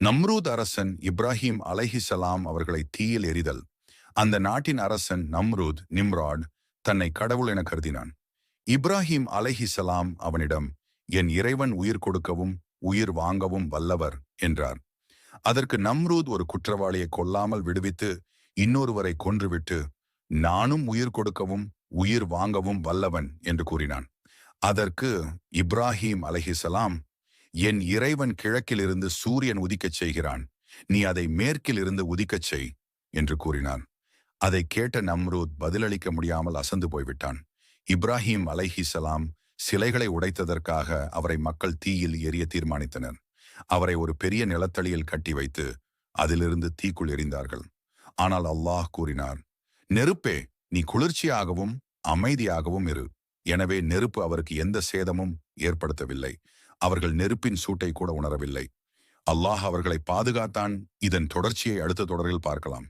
நம்ரூத் அரசன் இப்ராஹிம் அலைஹிசலாம் அவர்களை தீயில் எரிதல் அந்த நாட்டின் அரசன் நம்ரூத் நிம்ராட் தன்னை கடவுள் என கருதினான். இப்ராஹிம் அலைஹிசலாம் அவனிடம் என் இறைவன் உயிர் கொடுக்கவும் உயிர் வாங்கவும் வல்லவர் என்றார். அதற்கு நம்ரூத் ஒரு குற்றவாளியை கொல்லாமல் விடுவித்து இன்னொருவரை கொன்றுவிட்டு நானும் உயிர் கொடுக்கவும் உயிர் வாங்கவும் வல்லவன் என்று கூறினான். அதற்கு இப்ராஹிம் அலஹிசலாம் என் இறைவன் கிழக்கிலிருந்து சூரியன் உதிக்கச் செய்கிறான். நீ அதை மேற்கிலிருந்து உதிக்கச் செய் என்று கூறினான். அதை கேட்ட நம்ரூத் பதிலளிக்க முடியாமல் அசந்து போய்விட்டான். இப்ராஹிம் அலைஹிசலாம் சிலைகளை உடைத்ததற்காக அவரை மக்கள் தீயில் எரிய தீர்மானித்தனர். அவரை ஒரு பெரிய நிலத்தளியில் கட்டி வைத்து அதிலிருந்து தீக்குள் எறிந்தார்கள். ஆனால் அல்லாஹ் கூறினார் நெருப்பே நீ குளிர்ச்சியாகவும் அமைதியாகவும் இரு. எனவே நெருப்பு அவருக்கு எந்த சேதமும் ஏற்படுத்தவில்லை. அவர்கள் நெருப்பின் சூட்டை கூட உணரவில்லை. அல்லாஹ் அவர்களை பாதுகாத்தான் இதன் தொடர்ச்சியை அடுத்த தொடரில் பார்க்கலாம்.